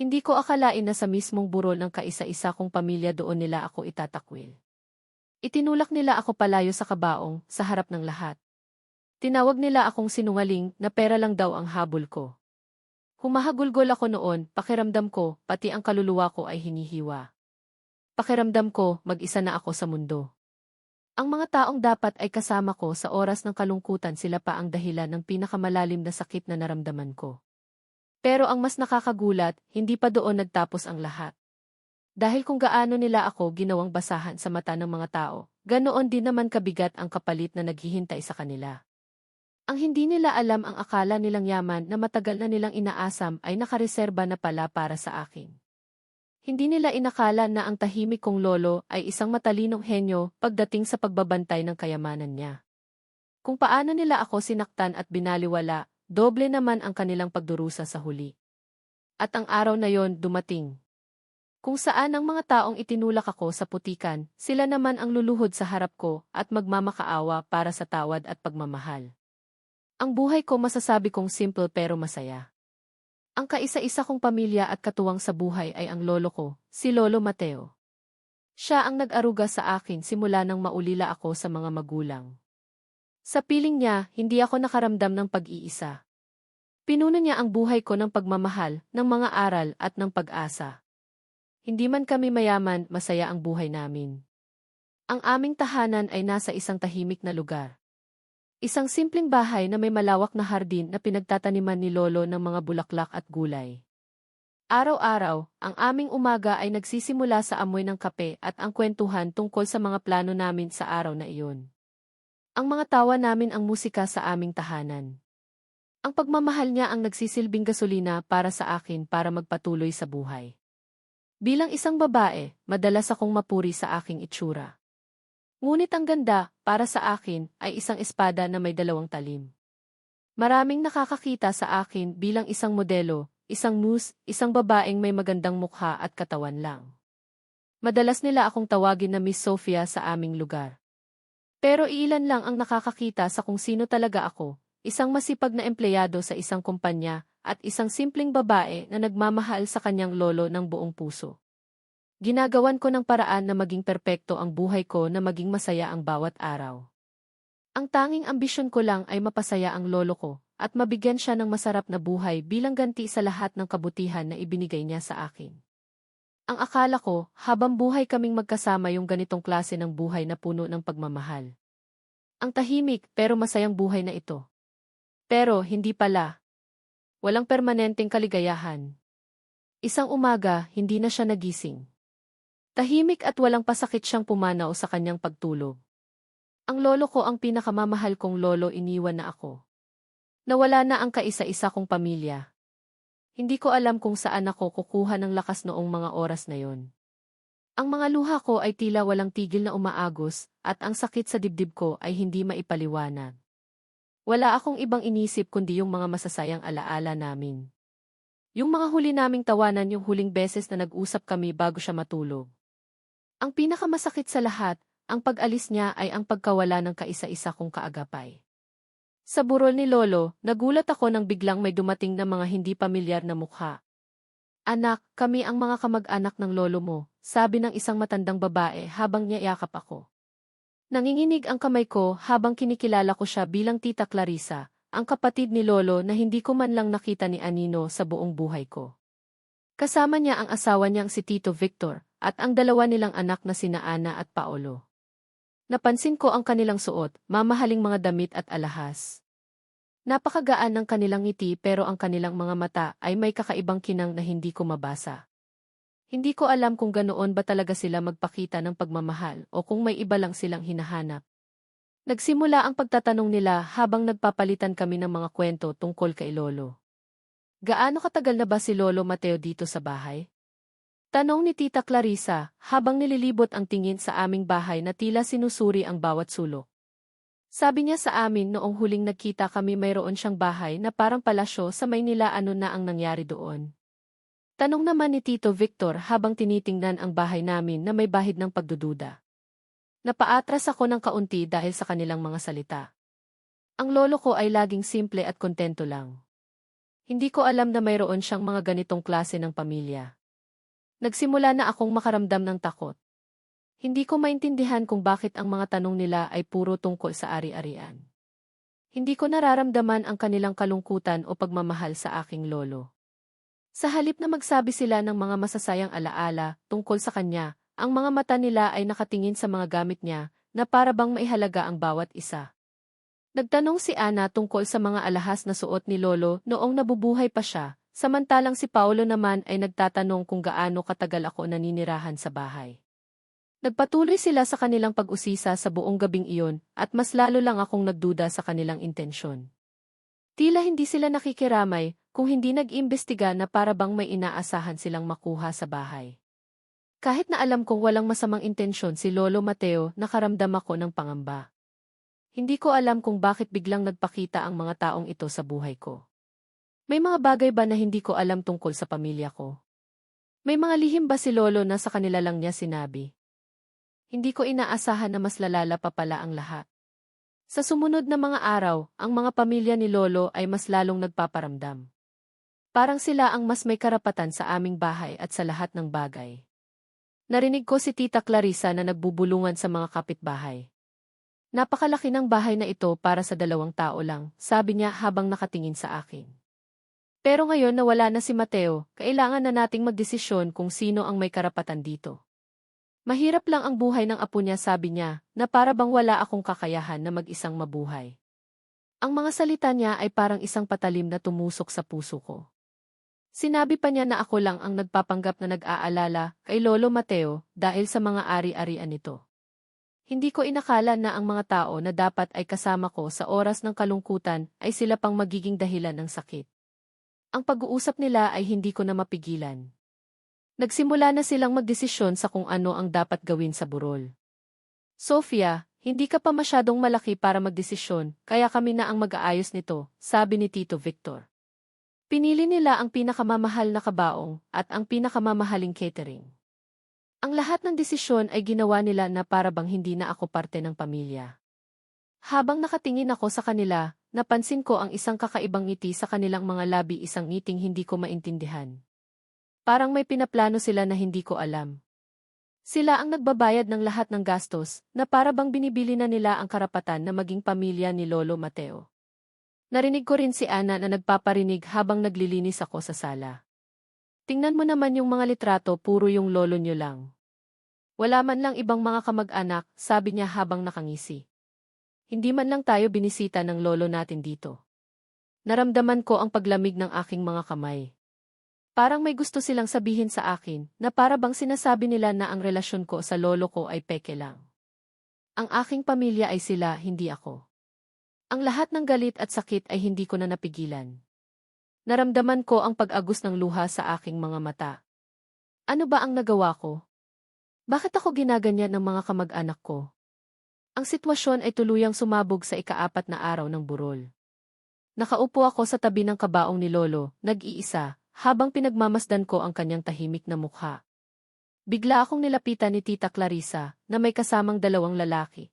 Hindi ko akalain na sa mismong burol ng kaisa-isa kong pamilya doon nila ako itatakwil. Itinulak nila ako palayo sa kabaong, sa harap ng lahat. Tinawag nila akong sinungaling na pera lang daw ang habol ko. Humahagulgol ako noon, pakiramdam ko, pati ang kaluluwa ko ay hinihiwa. Pakiramdam ko, mag-isa na ako sa mundo. Ang mga taong dapat ay kasama ko sa oras ng kalungkutan sila pa ang dahilan ng pinakamalalim na sakit na naramdaman ko. Pero ang mas nakakagulat, hindi pa doon nagtapos ang lahat. Dahil kung gaano nila ako ginawang basahan sa mata ng mga tao, ganoon din naman kabigat ang kapalit na naghihintay sa kanila. Ang hindi nila alam ang akala nilang yaman na matagal na nilang inaasam ay nakareserba na pala para sa akin. Hindi nila inakala na ang tahimik kong lolo ay isang matalinong henyo pagdating sa pagbabantay ng kayamanan niya. Kung paano nila ako sinaktan at binaliwala, doble naman ang kanilang pagdurusa sa huli. At ang araw na yon dumating. Kung saan ang mga taong itinulak ako sa putikan, sila naman ang luluhod sa harap ko at magmamakaawa para sa tawad at pagmamahal. Ang buhay ko masasabi kong simple pero masaya. Ang kaisa-isa kong pamilya at katuwang sa buhay ay ang lolo ko, si Lolo Mateo. Siya ang nag-aruga sa akin simula nang maulila ako sa mga magulang. Sa piling niya, hindi ako nakaramdam ng pag-iisa. Pinuno niya ang buhay ko ng pagmamahal, ng mga aral at ng pag-asa. Hindi man kami mayaman, masaya ang buhay namin. Ang aming tahanan ay nasa isang tahimik na lugar. Isang simpleng bahay na may malawak na hardin na pinagtataniman ni Lolo ng mga bulaklak at gulay. Araw-araw, ang aming umaga ay nagsisimula sa amoy ng kape at ang kwentuhan tungkol sa mga plano namin sa araw na iyon. Ang mga tawa namin ang musika sa aming tahanan. Ang pagmamahal niya ang nagsisilbing gasolina para sa akin para magpatuloy sa buhay. Bilang isang babae, madalas akong mapuri sa aking itsura. Ngunit ang ganda, para sa akin, ay isang espada na may dalawang talim. Maraming nakakakita sa akin bilang isang modelo, isang muse, isang babaeng may magandang mukha at katawan lang. Madalas nila akong tawagin na Miss Sophia sa aming lugar. Pero iilan lang ang nakakakita sa kung sino talaga ako, isang masipag na empleyado sa isang kumpanya, at isang simpleng babae na nagmamahal sa kanyang lolo ng buong puso. Ginagawan ko ng paraan na maging perpekto ang buhay ko na maging masaya ang bawat araw. Ang tanging ambisyon ko lang ay mapasaya ang lolo ko, at mabigyan siya ng masarap na buhay bilang ganti sa lahat ng kabutihan na ibinigay niya sa akin. Ang akala ko, habang buhay kaming magkasama yung ganitong klase ng buhay na puno ng pagmamahal. Ang tahimik pero masayang buhay na ito. Pero hindi pala. Walang permanenteng kaligayahan. Isang umaga, hindi na siya nagising. Tahimik at walang pasakit siyang pumanaw sa kanyang pagtulog. Ang lolo ko ang pinakamamahal kong lolo iniwan na ako. Nawala na ang kaisa-isa kong pamilya. Hindi ko alam kung saan ako kukuha ng lakas noong mga oras na yon. Ang mga luha ko ay tila walang tigil na umaagos, at ang sakit sa dibdib ko ay hindi maipaliwanag. Wala akong ibang inisip kundi yung mga masasayang alaala namin. Yung mga huli naming tawanan yung huling beses na nag-usap kami bago siya matulog. Ang pinakamasakit sa lahat, ang pag-alis niya ay ang pagkawala ng kaisa-isa kong kaagapay. Sa burol ni Lolo, nagulat ako nang biglang may dumating na mga hindi pamilyar na mukha. Anak, kami ang mga kamag-anak ng lolo mo, sabi ng isang matandang babae habang niya yakap ako. Nanginginig ang kamay ko habang kinikilala ko siya bilang Tita Clarissa, ang kapatid ni Lolo na hindi ko man lang nakita ni Anino sa buong buhay ko. Kasama niya ang asawa niyang si Tito Victor, at ang dalawa nilang anak na sina Ana at Paolo. Napansin ko ang kanilang suot, mamahaling mga damit at alahas. Napakagaan ng kanilang ngiti pero ang kanilang mga mata ay may kakaibang kinang na hindi ko mabasa. Hindi ko alam kung ganoon ba talaga sila magpakita ng pagmamahal o kung may iba lang silang hinahanap. Nagsimula ang pagtatanong nila habang nagpapalitan kami ng mga kwento tungkol kay Lolo. Gaano katagal na ba si Lolo Mateo dito sa bahay? Tanong ni Tita Clarissa, habang nililibot ang tingin sa aming bahay na tila sinusuri ang bawat sulok. Sabi niya sa amin noong huling nagkita kami mayroon siyang bahay na parang palasyo sa Maynila ano na ang nangyari doon. Tanong naman ni Tito Victor habang tinitingnan ang bahay namin na may bahid ng pagdududa. Napaatras ako ng kaunti dahil sa kanilang mga salita. Ang lolo ko ay laging simple at kontento lang. Hindi ko alam na mayroon siyang mga ganitong klase ng pamilya. Nagsimula na akong makaramdam ng takot. Hindi ko maintindihan kung bakit ang mga tanong nila ay puro tungkol sa ari-arian. Hindi ko nararamdaman ang kanilang kalungkutan o pagmamahal sa aking lolo. Sa halip na magsabi sila ng mga masasayang alaala tungkol sa kanya, ang mga mata nila ay nakatingin sa mga gamit niya na para bang maihalaga ang bawat isa. Nagtanong si Ana tungkol sa mga alahas na suot ni Lolo noong nabubuhay pa siya, samantalang si Paolo naman ay nagtatanong kung gaano katagal ako naninirahan sa bahay. Nagpatuloy sila sa kanilang pag-usisa sa buong gabing iyon at mas lalo lang akong nagduda sa kanilang intensyon. Tila hindi sila nakikiramay kung hindi nag-imbestiga na para bang may inaasahan silang makuha sa bahay. Kahit na alam kong walang masamang intensyon si Lolo Mateo, nakaramdam ako ng pangamba. Hindi ko alam kung bakit biglang nagpakita ang mga taong ito sa buhay ko. May mga bagay ba na hindi ko alam tungkol sa pamilya ko? May mga lihim ba si Lolo na sa kanila lang niya sinabi? Hindi ko inaasahan na mas lalala pa pala ang lahat. Sa sumunod na mga araw, ang mga pamilya ni Lolo ay mas lalong nagpaparamdam. Parang sila ang mas may karapatan sa aming bahay at sa lahat ng bagay. Narinig ko si Tita Clarissa na nagbubulungan sa mga kapitbahay. Napakalaki ng bahay na ito para sa dalawang tao lang, sabi niya habang nakatingin sa akin. Pero ngayon na wala na si Mateo, kailangan na nating magdesisyon kung sino ang may karapatan dito. Mahirap lang ang buhay ng apo niya sabi niya, na para bang wala akong kakayahan na mag-isang mabuhay. Ang mga salita niya ay parang isang patalim na tumusok sa puso ko. Sinabi pa niya na ako lang ang nagpapanggap na nag-aalala kay Lolo Mateo dahil sa mga ari-arian nito. Hindi ko inakala na ang mga tao na dapat ay kasama ko sa oras ng kalungkutan ay sila pang magiging dahilan ng sakit. Ang pag-uusap nila ay hindi ko na mapigilan. Nagsimula na silang magdesisyon sa kung ano ang dapat gawin sa burol. Sofia, hindi ka pa masyadong malaki para magdesisyon, kaya kami na ang mag-aayos nito, sabi ni Tito Victor. Pinili nila ang pinakamamahal na kabaong at ang pinakamamahaling catering. Ang lahat ng desisyon ay ginawa nila na para bang hindi na ako parte ng pamilya. Habang nakatingin ako sa kanila, napansin ko ang isang kakaibang ngiti sa kanilang mga labi isang ngiting hindi ko maintindihan. Parang may pinaplano sila na hindi ko alam. Sila ang nagbabayad ng lahat ng gastos na para bang binibili na nila ang karapatan na maging pamilya ni Lolo Mateo. Narinig ko rin si Ana na nagpaparinig habang naglilinis ako sa sala. Tingnan mo naman yung mga litrato puro yung lolo nyo lang. Wala man lang ibang mga kamag-anak, sabi niya habang nakangisi. Hindi man lang tayo binisita ng lolo natin dito. Naramdaman ko ang paglamig ng aking mga kamay. Parang may gusto silang sabihin sa akin na para bang sinasabi nila na ang relasyon ko sa lolo ko ay peke lang. Ang aking pamilya ay sila, hindi ako. Ang lahat ng galit at sakit ay hindi ko na napigilan. Naramdaman ko ang pag-agos ng luha sa aking mga mata. Ano ba ang nagawa ko? Bakit ako ginaganyan ng mga kamag-anak ko? Ang sitwasyon ay tuluyang sumabog sa ikaapat na araw ng burol. Nakaupo ako sa tabi ng kabaong ni Lolo, nag-iisa, habang pinagmamasdan ko ang kanyang tahimik na mukha. Bigla akong nilapitan ni Tita Clarissa, na may kasamang dalawang lalaki.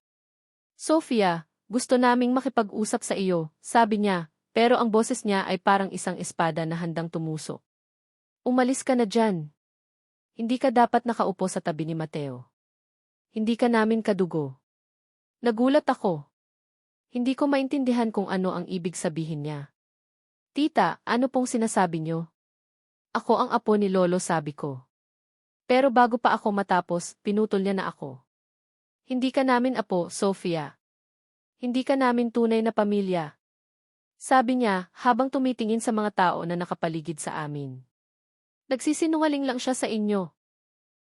Sofia, gusto naming makipag-usap sa iyo, sabi niya, pero ang boses niya ay parang isang espada na handang tumusok. Umalis ka na dyan. Hindi ka dapat nakaupo sa tabi ni Mateo. Hindi ka namin kadugo. Nagulat ako. Hindi ko maintindihan kung ano ang ibig sabihin niya. Tita, ano pong sinasabi niyo? Ako ang apo ni Lolo sabi ko. Pero bago pa ako matapos, pinutol niya na ako. Hindi ka namin apo, Sofia. Hindi ka namin tunay na pamilya, sabi niya, habang tumitingin sa mga tao na nakapaligid sa amin. Nagsisinungaling lang siya sa inyo.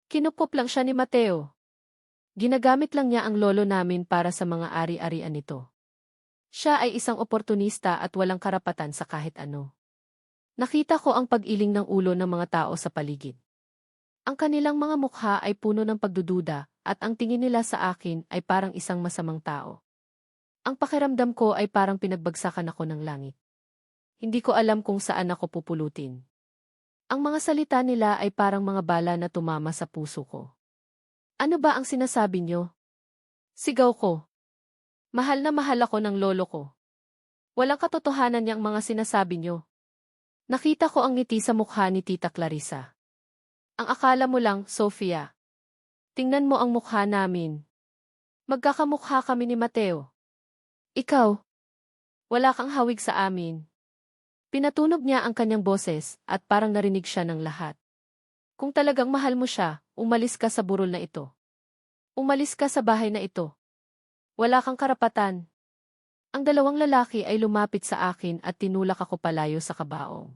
Kinupop lang siya ni Mateo. Ginagamit lang niya ang lolo namin para sa mga ari-arian nito. Siya ay isang oportunista at walang karapatan sa kahit ano. Nakita ko ang pag-iling ng ulo ng mga tao sa paligid. Ang kanilang mga mukha ay puno ng pagdududa at ang tingin nila sa akin ay parang isang masamang tao. Ang pakiramdam ko ay parang pinagbagsakan ako ng langit. Hindi ko alam kung saan ako pupulutin. Ang mga salita nila ay parang mga bala na tumama sa puso ko. Ano ba ang sinasabi nyo? Sigaw ko. Mahal na mahal ako ng lolo ko. Walang katotohanan niyang mga sinasabi nyo. Nakita ko ang ngiti sa mukha ni Tita Clarissa. Ang akala mo lang, Sofia. Tingnan mo ang mukha namin. Magkakamukha kami ni Mateo. Ikaw, wala kang hawig sa amin. Pinatunog niya ang kanyang boses at parang narinig siya ng lahat. Kung talagang mahal mo siya, umalis ka sa burol na ito. Umalis ka sa bahay na ito. Wala kang karapatan. Ang dalawang lalaki ay lumapit sa akin at tinulak ako palayo sa kabaong.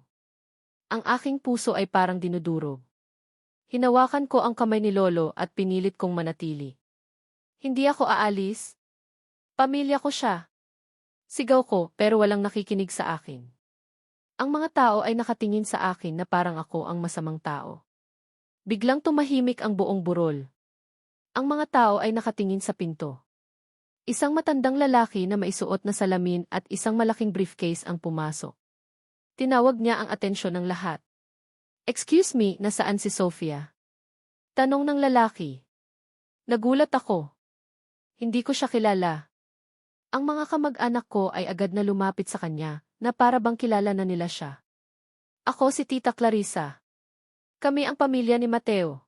Ang aking puso ay parang dinudurog. Hinawakan ko ang kamay ni Lolo at pinilit kong manatili. Hindi ako aalis. Pamilya ko siya. Sigaw ko pero walang nakikinig sa akin. Ang mga tao ay nakatingin sa akin na parang ako ang masamang tao. Biglang tumahimik ang buong burol. Ang mga tao ay nakatingin sa pinto. Isang matandang lalaki na maisuot na salamin at isang malaking briefcase ang pumasok. Tinawag niya ang atensyon ng lahat. Excuse me, nasaan si Sofia? Tanong ng lalaki. Nagulat ako. Hindi ko siya kilala. Ang mga kamag-anak ko ay agad na lumapit sa kanya, na para bang kilala na nila siya. Ako si Tita Clarissa. Kami ang pamilya ni Mateo.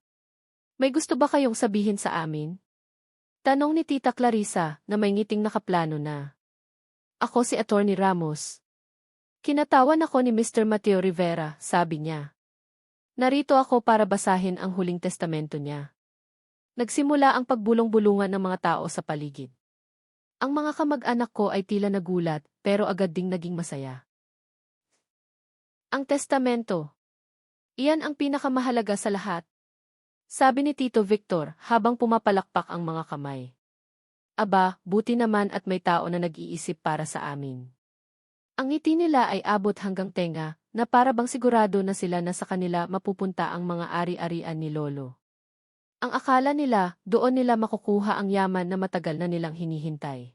May gusto ba kayong sabihin sa amin? Tanong ni Tita Clarissa na may ngiting nakaplano na. Ako si Attorney Ramos. Kinatawan ako ni Mr. Mateo Rivera, sabi niya. Narito ako para basahin ang huling testamento niya. Nagsimula ang pagbulong-bulungan ng mga tao sa paligid. Ang mga kamag-anak ko ay tila nagulat, pero agad ding naging masaya. Ang testamento. Iyan ang pinakamahalaga sa lahat. Sabi ni Tito Victor habang pumapalakpak ang mga kamay. Aba, buti naman at may tao na nag-iisip para sa amin. Ang ngiti nila ay abot hanggang tenga, na para bang sigurado na sila na sa kanila mapupunta ang mga ari-arian ni Lolo. Ang akala nila, doon nila makukuha ang yaman na matagal na nilang hinihintay.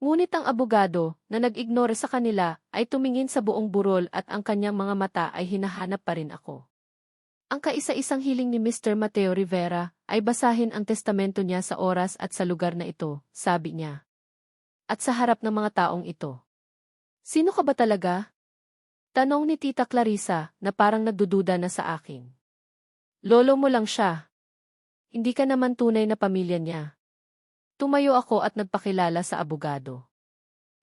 Ngunit ang abogado, na nag-ignore sa kanila, ay tumingin sa buong burol at ang kanyang mga mata ay hinahanap pa rin ako. Ang kaisa-isang hiling ni Mr. Mateo Rivera ay basahin ang testamento niya sa oras at sa lugar na ito, sabi niya. At sa harap ng mga taong ito. Sino ka ba talaga? Tanong ni Tita Clarissa na parang nagdududa na sa akin. Lolo mo lang siya. Hindi ka naman tunay na pamilya niya. Tumayo ako at nagpakilala sa abogado.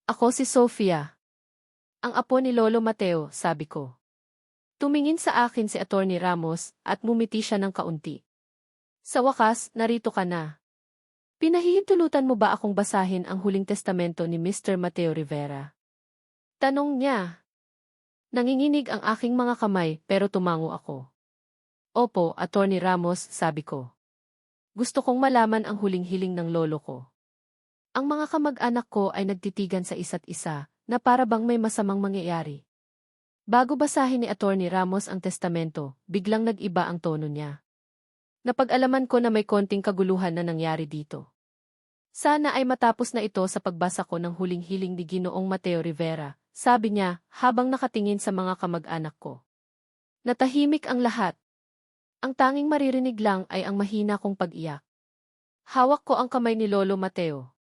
Ako si Sofia. Ang apo ni Lolo Mateo, sabi ko. Tumingin sa akin si Attorney Ramos at mumiti siya ng kaunti. Sa wakas, narito ka na. Pinahihintulutan mo ba akong basahin ang huling testamento ni Mr. Mateo Rivera? Tanong niya. Nanginginig ang aking mga kamay pero tumango ako. Opo, Attorney Ramos, sabi ko. Gusto kong malaman ang huling hiling ng lolo ko. Ang mga kamag-anak ko ay nagtitigan sa isa't isa, na para bang may masamang mangyayari. Bago basahin ni Attorney Ramos ang testamento, biglang nag-iba ang tono niya. Napag-alaman ko na may konting kaguluhan na nangyari dito. Sana ay matapos na ito sa pagbasa ko ng huling hiling ni Ginoong Mateo Rivera, sabi niya habang nakatingin sa mga kamag-anak ko. Natahimik ang lahat, ang tanging maririnig lang ay ang mahina kong pag-iyak. Hawak ko ang kamay ni Lolo Mateo.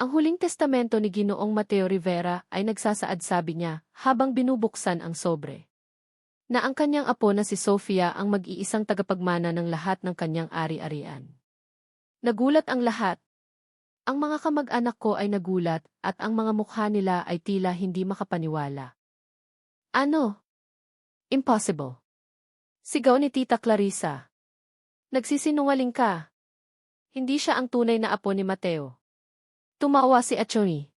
Ang huling testamento ni Ginoong Mateo Rivera ay nagsasaad sabi niya habang binubuksan ang sobre. Na ang kanyang apo na si Sofia ang mag-iisang tagapagmana ng lahat ng kanyang ari-arian. Nagulat ang lahat. Ang mga kamag-anak ko ay nagulat at ang mga mukha nila ay tila hindi makapaniwala. Ano? Impossible. Sigaw ni Tita Clarissa. Nagsisinungaling ka. Hindi siya ang tunay na apo ni Mateo. Tumawa si Atchoni.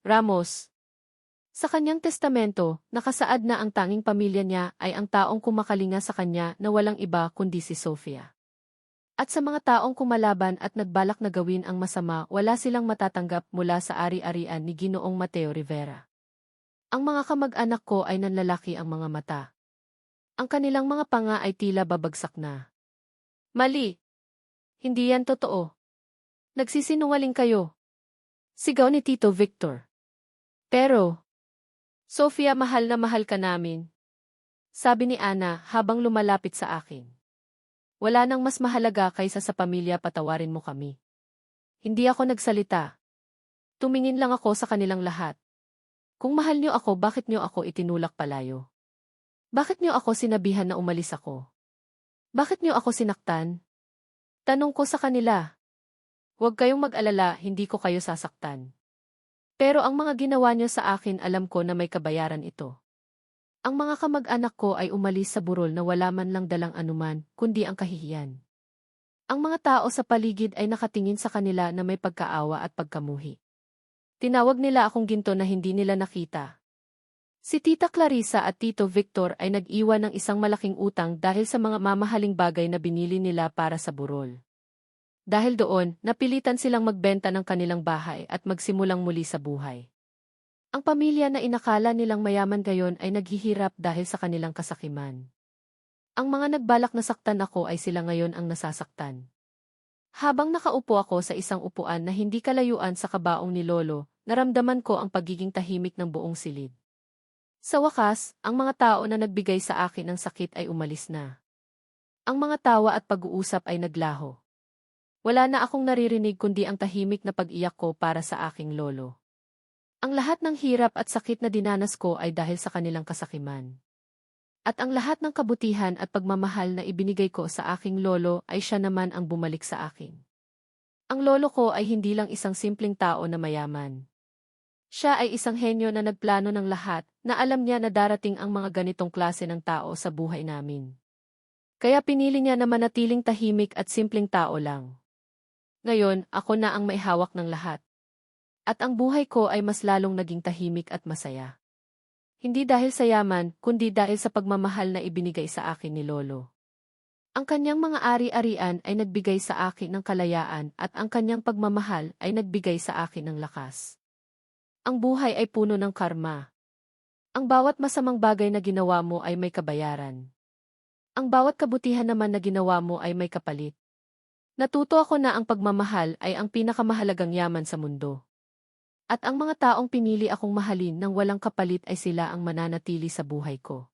Ramos. Sa kanyang testamento, nakasaad na ang tanging pamilya niya ay ang taong kumakalinga sa kanya na walang iba kundi si Sofia. At sa mga taong kumalaban at nagbalak na gawin ang masama, wala silang matatanggap mula sa ari-arian ni Ginoong Mateo Rivera. Ang mga kamag-anak ko ay nanlalaki ang mga mata. Ang kanilang mga panga ay tila babagsak na. Mali. Hindi yan totoo. Nagsisinungaling kayo. Sigaw ni Tito Victor. Pero, Sofia mahal na mahal ka namin. Sabi ni Ana habang lumalapit sa akin. Wala nang mas mahalaga kaysa sa pamilya patawarin mo kami. Hindi ako nagsalita. Tumingin lang ako sa kanilang lahat. Kung mahal niyo ako bakit niyo ako itinulak palayo? Bakit niyo ako sinabihan na umalis ako? Bakit niyo ako sinaktan? Tanong ko sa kanila. Huwag kayong mag-alala, hindi ko kayo sasaktan. Pero ang mga ginawa niyo sa akin alam ko na may kabayaran ito. Ang mga kamag-anak ko ay umalis sa burol na wala man lang dalang anuman, kundi ang kahihiyan. Ang mga tao sa paligid ay nakatingin sa kanila na may pagkaawa at pagkamuhi. Tinawag nila akong ginto na hindi nila nakita. Si Tita Clarissa at Tito Victor ay nag-iwan ng isang malaking utang dahil sa mga mamahaling bagay na binili nila para sa burol. Dahil doon, napilitan silang magbenta ng kanilang bahay at magsimulang muli sa buhay. Ang pamilya na inakala nilang mayaman gayon ay naghihirap dahil sa kanilang kasakiman. Ang mga nagbalak na saktan ako ay sila ngayon ang nasasaktan. Habang nakaupo ako sa isang upuan na hindi kalayuan sa kabaong ni Lolo, naramdaman ko ang pagiging tahimik ng buong silid. Sa wakas, ang mga tao na nagbigay sa akin ng sakit ay umalis na. Ang mga tawa at pag-uusap ay naglaho. Wala na akong naririnig kundi ang tahimik na pag-iyak ko para sa aking lolo. Ang lahat ng hirap at sakit na dinanas ko ay dahil sa kanilang kasakiman. At ang lahat ng kabutihan at pagmamahal na ibinigay ko sa aking lolo ay siya naman ang bumalik sa akin. Ang lolo ko ay hindi lang isang simpleng tao na mayaman. Siya ay isang henyo na nagplano ng lahat na alam niya na darating ang mga ganitong klase ng tao sa buhay namin. Kaya pinili niya na manatiling tahimik at simpleng tao lang. Ngayon, ako na ang may hawak ng lahat. At ang buhay ko ay mas lalong naging tahimik at masaya. Hindi dahil sa yaman, kundi dahil sa pagmamahal na ibinigay sa akin ni Lolo. Ang kanyang mga ari-arian ay nagbigay sa akin ng kalayaan at ang kanyang pagmamahal ay nagbigay sa akin ng lakas. Ang buhay ay puno ng karma. Ang bawat masamang bagay na ginawa mo ay may kabayaran. Ang bawat kabutihan naman na ginawa mo ay may kapalit. Natuto ako na ang pagmamahal ay ang pinakamahalagang yaman sa mundo. At ang mga taong pinili akong mahalin ng walang kapalit ay sila ang mananatili sa buhay ko.